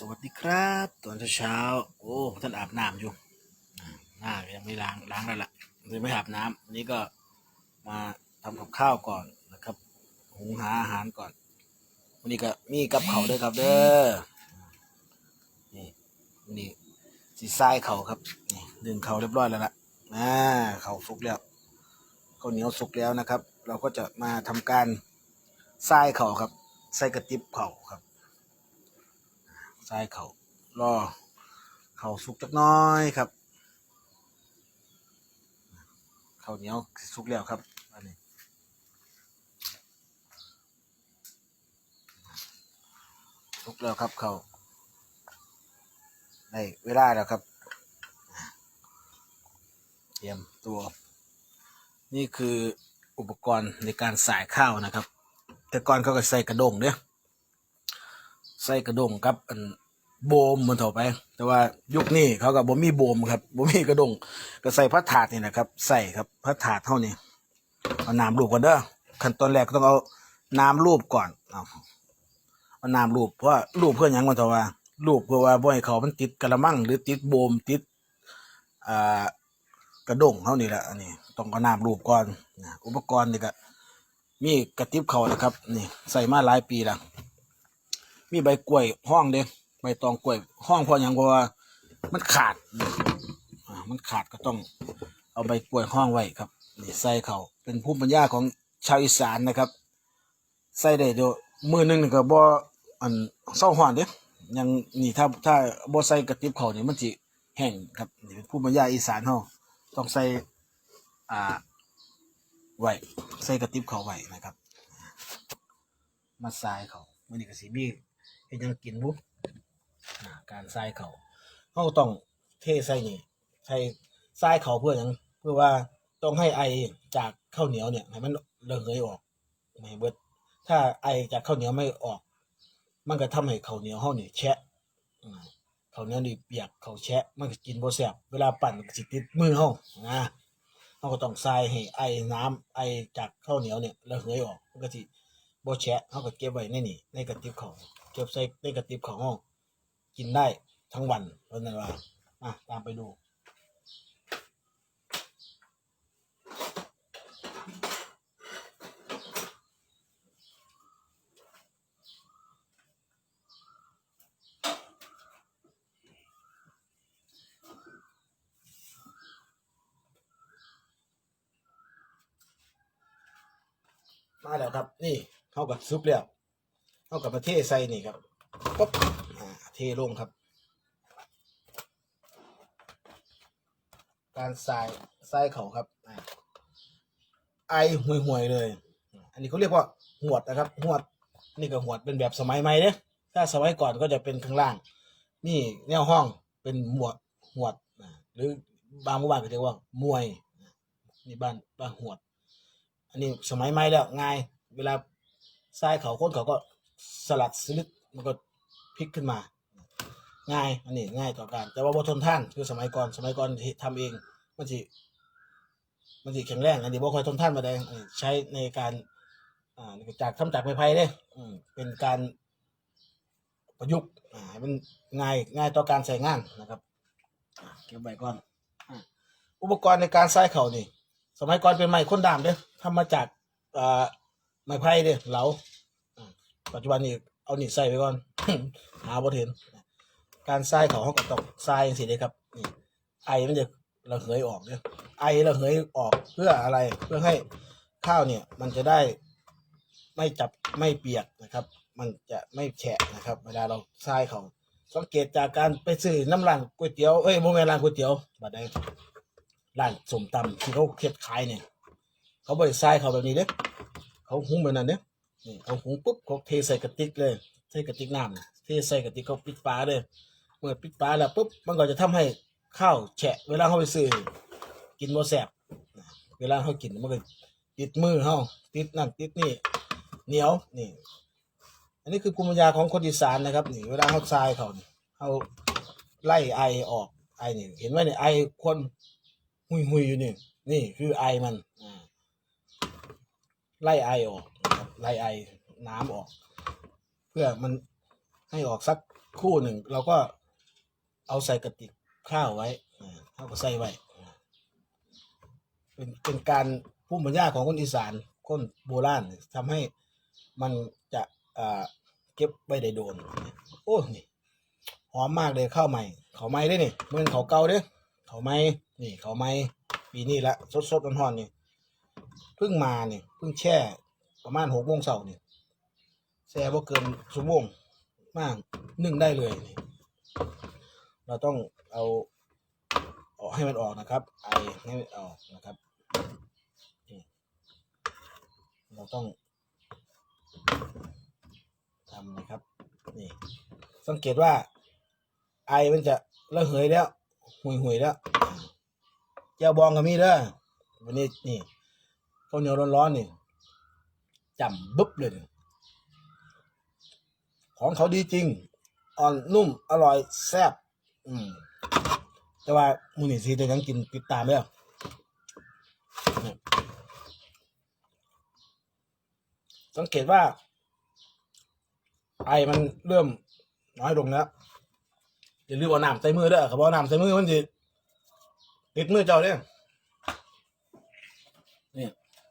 สวัสดีครับ ตอนเช้าโอ้ท่านอาบน้ำอยู่หน้ายังไม่ล้างล้างแล้วล่ะเลยไม่อาบน้ำวันนี้ก็มาทำกับข้าวก่อนนะครับหุงหาอาหารก่อน วันนี้ก็มีกับเขาด้วยครับเด้อนี่วันนี้สีทรายเขาครับนี่ดึงเขาเรียบร้อยแล้วล่ะอ่าเขาสุกแล้วข้าวเหนียวสุกแล้วนะครับ เราก็จะมาทำการทรายเขาครับใส่กระติบเขาครับ ทรายเขารอเขาสุกจักน้อยครับข้าวเหนียวสุกแล้วครับอันนี้สุกแล้วครับเขาวได้เวลาแล้วครับ เตรียมตัว นี่คืออุปกรณ์ในการสายข้าวนะครับ แต่ก่อนเขาก็ใส่กระดงเนี่ย ใส่กระดงครับอันโบมมันเถอไป แต่ว่ายุคนี้เขาก็บ่มีโบมครับบ่มีกระดงก็ใส่พัดถาดนี่นะครับ ใส่ครับพัดถาดเท่านี้เอาน้ำรูปก่อนเด้อขั้นตอนแรกก็ต้องเอาน้ำรูปก่อนเอาเอาน้ำรูปเพราะรูปเพื่อหยังมันเถอว่ารูปเพื่อว่าบ่ให้เขามันติดกระมังหรือติดโบมติดอ่ากระดงเท่านี้แหละอันนี้ต้องเอาน้ำรูปก่อนอุปกรณ์นี่ก็มีกระติบเขานะครับ นี่ใส่มาหลายปีแล้ว มีใบกล้วยห้องเด้ใบตองกล้วยห้องเพราะหยังเพราะว่ามันขาดอ่ามันขาดก็ต้องเอาใบกล้วยห้องไว้ครับนี่ใส่เขาเป็นภูมิปัญญาของชาวอีสานนะครับ ใส่ได้เดียวมือหนึ่งนี่ก็บ่อันเศร้าห้อนเด้ยังนี่ถ้าถ้าบ่ใส่กระติบเขาเนี่มันสิแห้งครับนี่เป็นภูมิปัญญาอีสานเฮาต้องใส่อ่าไว้ใส่กระติบเขาไว้นะครับ มาทรายเขามื่อนี้ก็สิมี เฮ็ดหยังกินบุอ่าการทรายเขาเราต้องเทใส่นี่ใส่ทรายเขาเพื่อหยังเพื่อว่าต้องให้ไอจากข้าวเหนียวเนี่ยให้มันระเหยออกไม่เบิดถ้าไอจากข้าวเหนียวไม่ออก มันก็ทำให้ข้าวเหนียวเฮานี่แฉะข้าวเหนียวนี่เปียกข้าวแฉะมันก็กินบ่แซ่บเวลาปั่นสิติดมือเฮานะเราก็ต้องทรายให้ไอน้ำไอจากข้าวเหนียวเนี่ยระเหยออกมันก็สิบ่แชะเขาก็เก็บไว้ในนี่ในกระติบของ เก็บใส่ในกระติบของห้องกินได้ทั้งวันเพราะนั้นว่าอะตามไปดูมาแล้วครับ นี่เข้ากับซุปแล้ว เข้ากับประเทศใส่นี่ครับปุ๊บอ่าเทลงครับ การใส่ใส่เขาครับไอห่วยห่วยๆเลย อันนี้เขาเรียกว่าหวดนะครับหวดนี่ก็หวดเป็นแบบสมัยใหม่เนี่ยถ้าสมัยก่อนก็จะเป็นข้างล่าง นี่แนวห้องเป็นหมวดหวดหรือบางหมู่บ้านก็เรียกว่ามวยนี่บ้านบ้านหวด อันนี้สมัยใหม่แล้วง่าย เวลาทรายเขาคนเขาก็ สลัดสลิดมันก็พลิกขึ้นมา ง่ายอันนี้ง่ายต่อการ แต่ว่าบทนท่านคือสมัยก่อนสมัยก่อนที่ทำเองมันสิมันสิแข็งแรงอันนี้บ่ค่อยทนท่านมาได้ใช้ในการอ่าจากทำจากไม้ไผ่เด้อืมเป็นการประยุกต์อ่าให้มันง่ายง่ายต่อการใช้งานนะครับอ่าเก็บไว้ก่อนอุปกรณ์ในการใส่เข่านี่ สมัยก่อนเป็นไม้ค้นดามเด้อทำมาจากอ่อไม้ไผ่เด้อเหลา ปัจจุบันนี้เอาหนี่ใส่ไปก่อน หาบ่เห็น การใส่ขาเขาก็ต้องใส่จังซี่เด้ครับนี่ไอมันจะระเหยออกเนี่ยไอระเหยออกเพื่ออะไรเพื่อให้ข้าวเนี่ย มันจะได้ไม่จับไม่เปียกนะครับ มันจะไม่แฉะนะครับ เวลาเราใส่เขาสังเกตจากการไปซื้อน้ำร้านก๋วยเตี๋ยวเอ้ยโมเมร้านก๋วยเตี๋ยวบัดใดร้านสมตำที่เขาเค็ดขายเนี่ย เขาบริใส่เขาแบบนี้เด้เขาหุ้งแบบนั้นเด้ นี่เขาหุงปุ๊บเขาเทใส่กระติกเลยใส่กระติกน้ำนะเทใส่กระติกเขาปิดฝาเลยเมื่อปิดฝาแล้วปุ๊บมันก็จะทำให้ข้าวแฉะ เวลาเขาไปซื้อกินบ่แสบเวลาเขากินมันก็ติดมือเขาติดนั่นติดนี่เหนียวนี่ อันนี้คือภูมิปัญญาของคนอีสานนะครับนี่เวลาเขาทรายเขาเขาไล่ไอออกไอนี่เห็นไหมเนี่ยไอคนหุยหุยอยู่นี่นี่คือไอมันอ่า ไล่ไอออกนะครับไล่ไอน้ำออก เพื่อมันให้ออกสักคู่หนึ่งเราก็เอาใส่กระติกข้าวไว้อ่าเอาก็ใส่ไว้เป็นเป็นการภูมิปัญญาของคนอีสานคนโบราณทำให้มันจะอ่าเก็บไว้ได้โดน โอ้นี่หอมมากเลยข้าวใหม่เขาวใหม่ได้นี่เมื่อเขาวเก่าเด้อเขาวใหม่นี่เขาวใหม่ปีนี้ละสดสดๆร้อนๆนี่ เพิ่งมาเนี่ยเพิ่งแช่ประมาณหกโมงเช้านี่ยแช่บ่เกินชั่วโมงมากนึ่งได้เลย เราต้องเอาออกให้มันออกนะครับ ไอให้มันออกนะครับเราต้องทำนะครับนี่สังเกตว่า ไอมันจะระเหยแล้วหุยหุยแล้วเจ้าบองก็มีเด้อวันนี้นี่ เหนียวร้อนๆนี่จำบึ๊บเลยของเขาดีจริง อ่อนนุ่ม อร่อย แซ่บอืมแต่ว่ามูนี่ซีจะยังกินติดตามเด้อนี่สังเกตว่า ไอมันเริ่มน้อยลงแล้วอย่าลืมเอาน้ำใส่มือเด้อเขาบอกน้ำใส่มือมันจะติดมือเจ้าเนี่ย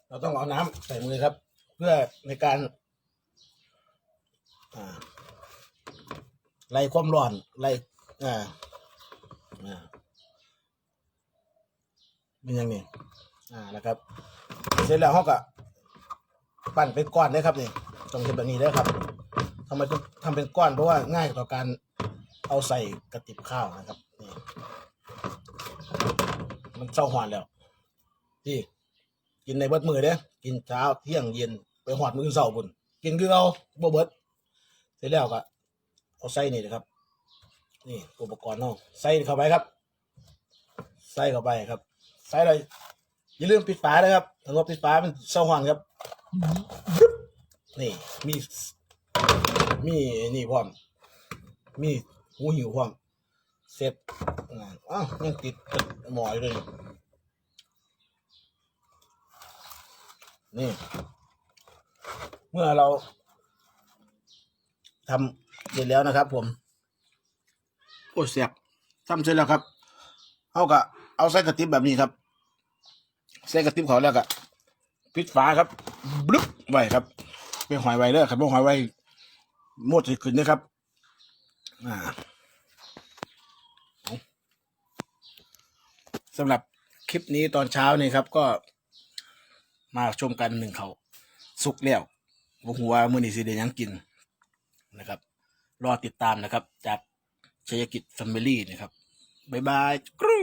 เราต้องเอาน้ำใส่มือครับ เพื่อในการไล่ความร้อนไล่อ่าอ่าเป็นยังไงอ่านะครับ เสร็จแล้วเขาก็ปั้นเป็นก้อนได้ครับนี่ต้องเป็นแบบนี้ได้ครับทำไมต้องทำเป็นก้อนเพราะว่าง่ายต่อการเอาใส่กระติบข้าวนะครับนี่มันเศร้าหวานแล้วที่ กินในเบิดมือเด้กินเช้าเที่ยงเย็นไปหอดมือเสาบุญกินคือเอาบ่เบิดเสร็จแล้วก็เอาใส่นี่นะครับ นี่อุปกรณ์เนาะใส่เข้าไปครับใส่เข้าไปครับใส่เลยอย่าลืมปิดฝาเลยครับถ้าว่าปิดฝามันเศร้าหวานครับนี่มีมีนี่พร้อมมีหูหิวพร้อมเสร็จอ้าวยังติดหมอยเลย นี่ เมื่อเราทำเสร็จแล้วนะครับ ผมโอ้เสียบทำเสร็จแล้วครับเอากะเอาใส่กระติบแบบนี้ครับใส่กระติบเขาแล้วก็ปิดฝาครับบลึบไว้ครับไปหอยไว้เลยครับไปหอยไว้หมดสิขึ้นนะครับ อ่าสำหรับคลิปนี้ตอนเช้านี่ครับก็ มาชมกันหนึ่งเขาสุกแล้วบหัวมือนีสิเดยังกินนะครับ รอติดตามนะครับ จากชัยกิจแฟมิลี่นะครับ บ๊ายบายกรู